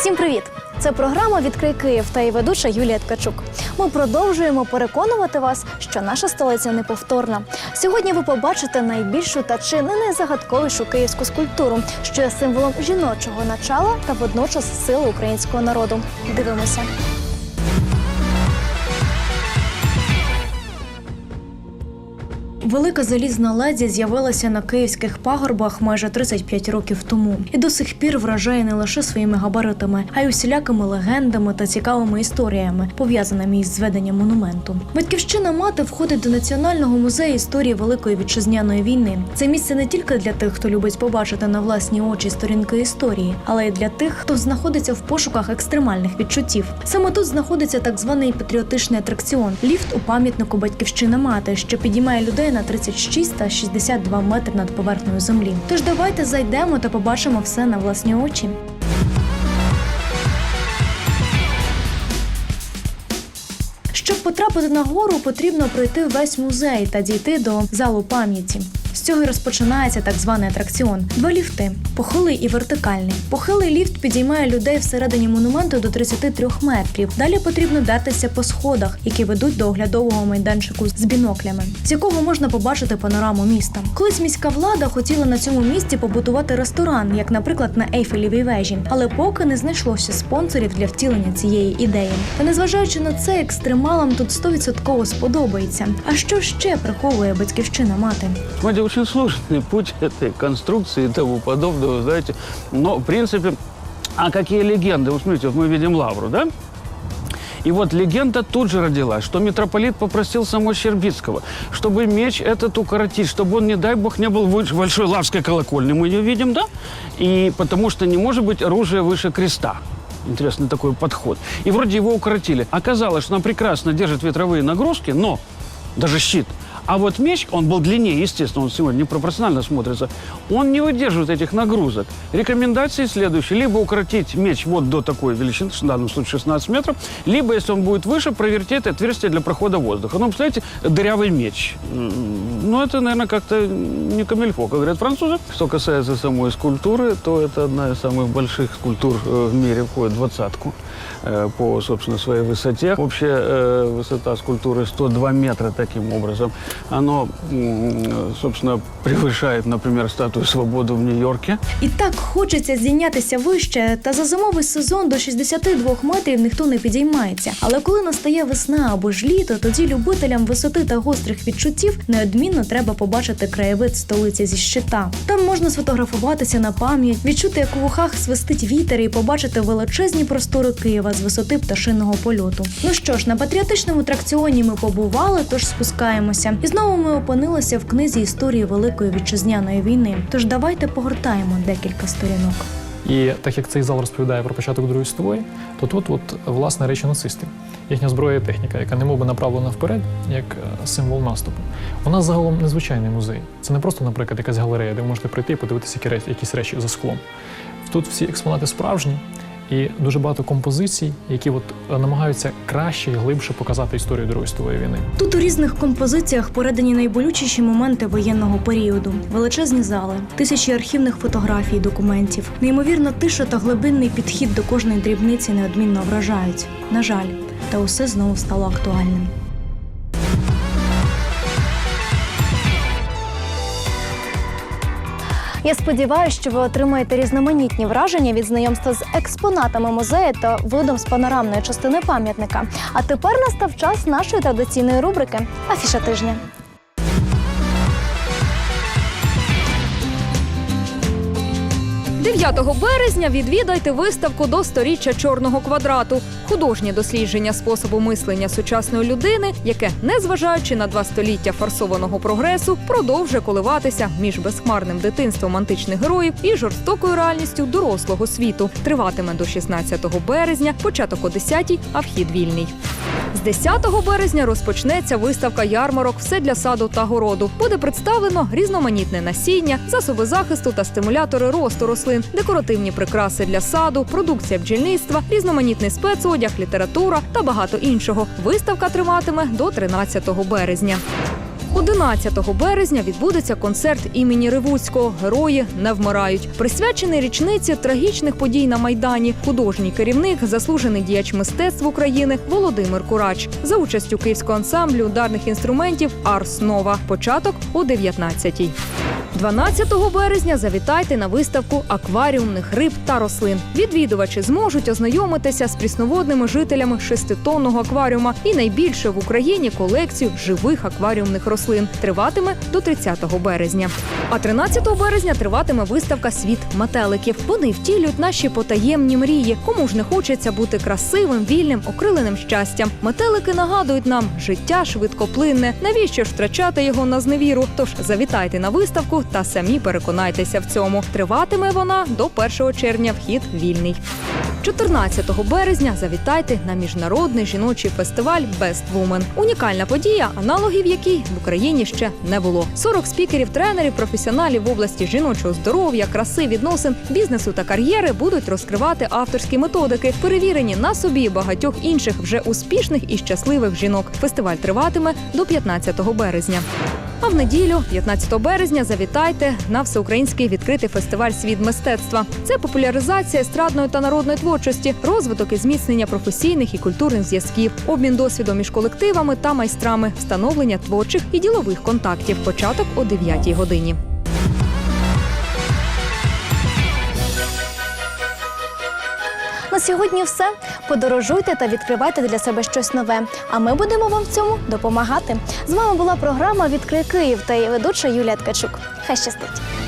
Усім привіт! Це програма Відкрий Київ та її ведуча Юлія Ткачук. Ми продовжуємо переконувати вас, що наша столиця неповторна. Сьогодні ви побачите найбільшу та чи не найзагадковішу київську скульптуру, що є символом жіночого начала та водночас сили українського народу. Дивимося. Велика залізна леді з'явилася на київських пагорбах майже 35 років тому і до сих пір вражає не лише своїми габаритами, а й усілякими легендами та цікавими історіями, пов'язаними із зведенням монументу. Батьківщина мати входить до Національного музею історії Великої вітчизняної війни. Це місце не тільки для тих, хто любить побачити на власні очі сторінки історії, але й для тих, хто знаходиться в пошуках екстремальних відчуттів. Саме тут знаходиться так званий патріотичний атракціон ліфт у пам'ятнику Батьківщина мати, що підіймає людей на 36 та 62 метри над поверхнею землі. Тож давайте зайдемо та побачимо все на власні очі. Щоб потрапити на гору, потрібно пройти весь музей та дійти до залу пам'яті. Цього й розпочинається так званий атракціон. Два ліфти похилий і вертикальний. Похилий ліфт підіймає людей всередині монументу до 33 метрів. Далі потрібно датися по сходах, які ведуть до оглядового майданчику з біноклями, з якого можна побачити панораму міста. Колись міська влада хотіла на цьому місці побудувати ресторан, як, наприклад, на Ейфелівій вежі, але поки не знайшлося спонсорів для втілення цієї ідеї. Та незважаючи на це, екстремалам тут 100% сподобається. А що ще приховує батьківщина мати? Смотрите, очень сложный путь этой конструкции и тому подобного, знаете. Но, в принципе, а какие легенды? Вот смотрите, вот мы видим лавру, да? И вот легенда тут же родилась, что митрополит попросил самого Щербицкого, чтобы меч этот укоротить, чтобы он, не дай бог, не был выше большой лавской колокольни. Мы ее видим, да? И потому что не может быть оружие выше креста. Интересный такой подход. И вроде его укоротили. Оказалось, что он прекрасно держит ветровые нагрузки, но даже щит. А вот меч, он был длиннее, естественно, он сегодня непропорционально смотрится, он не выдерживает этих нагрузок. Рекомендации следующие. Либо укоротить меч вот до такой величины, в данном случае 16 метров, либо, если он будет выше, провертеть отверстие для прохода воздуха. Ну, представляете, дырявый меч. Ну, это, наверное, как-то не камильфо, как говорят французы. Что касается самой скульптуры, то это одна из самых больших скульптур э, в мире, входит в двадцатку э, по, собственно, своей высоте. Общая э, высота скульптуры 102 метра таким образом. Оно, собственно, превышает, например, статую свободы в Нью-Йорке. І так хочеться зійнятися вище, та за зимовий сезон до 62 метрів ніхто не підіймається. Але коли настає весна або ж літо, тоді любителям висоти та гострих відчуттів неодмінно треба побачити краєвид столиці зі щита. Там можна сфотографуватися на пам'ять, відчути, як у вухах свистить вітер, і побачити величезні простори Києва з висоти пташиного польоту. Ну що ж, на патріотичному тракціоні ми побували, тож спускаємося. І знову ми опинилися в книзі історії Великої вітчизняної війни. Тож давайте погортаємо декілька сторінок. І так як цей зал розповідає про початок Другої світової, то тут, от, власне, речі нацистів, їхня зброя і техніка, яка не би направлена вперед, як е, символ наступу. У нас загалом незвичайний музей. Це не просто, наприклад, якась галерея, де ви можете прийти і подивитися якісь речі за склом. Тут всі експонати справжні. І дуже багато композицій, які от е, намагаються краще і глибше показати історію Другої світової війни. Тут у різних композиціях передані найболючіші моменти воєнного періоду, величезні зали, тисячі архівних фотографій, документів, неймовірна тиша та глибинний підхід до кожної дрібниці неодмінно вражають. На жаль, та усе знову стало актуальним. Я сподіваюся, що ви отримаєте різноманітні враження від знайомства з експонатами музею та видом з панорамної частини пам'ятника. А тепер настав час нашої традиційної рубрики Афіша тижня. – 9 березня відвідайте виставку до сторіччя чорного квадрату, художнє дослідження способу мислення сучасної людини, яке, незважаючи на два століття форсованого прогресу, продовжує коливатися між безхмарним дитинством античних героїв і жорстокою реальністю дорослого світу. Триватиме до 16 березня, початок о 10 а вхід вільний. З 10 березня розпочнеться виставка ярмарок Все для саду та городу. Буде представлено різноманітне насіння, засоби захисту та стимулятори росту рослин, декоративні прикраси для саду, продукція бджільництва, різноманітний спецодяг, література та багато іншого. Виставка триватиме до 13 березня. 11 березня відбудеться концерт імені Ривуцького Герої не вмирають. Присвячений річниці трагічних подій на майдані. Художній керівник, заслужений діяч мистецтв України Володимир Курач за участю київського ансамблю ударних інструментів Арс Нова. Початок о 19-й. 12 березня завітайте на виставку акваріумних риб та рослин. Відвідувачі зможуть ознайомитися з прісноводними жителями шеститонного акваріума і найбільше в Україні колекцію живих акваріумних рослин. Триватиме до 30 березня. А 13 березня триватиме виставка Світ метеликів. Вони втілюють наші потаємні мрії. Кому ж не хочеться бути красивим, вільним, окриленим щастям. Метелики нагадують нам, життя швидкоплинне. Навіщо ж втрачати його на зневіру? Тож завітайте на виставку та самі переконайтеся в цьому. Триватиме вона до 1 червня. Вхід вільний. 14 березня завітайте на міжнародний жіночий фестиваль Best Woman. Унікальна подія, аналогів якій в Україні ще не було. 40 спікерів, тренерів, професіоналів в області жіночого здоров'я, краси, відносин, бізнесу та кар'єри будуть розкривати авторські методики, перевірені на собі багатьох інших вже успішних і щасливих жінок. Фестиваль триватиме до 15 березня. А в неділю, 15 березня, завітайте на всеукраїнський відкритий фестиваль Світ мистецтва. Це популяризація естрадної та народної творчості, розвиток і зміцнення професійних і культурних зв'язків, обмін досвідом між колективами та майстрами, встановлення творчих і ділових контактів. Початок о 9 годині. Сьогодні все. Подорожуйте та відкривайте для себе щось нове. А ми будемо вам в цьому допомагати. З вами була програма Відкрий Київ та її ведуча Юлія Ткачук. Хай щастить!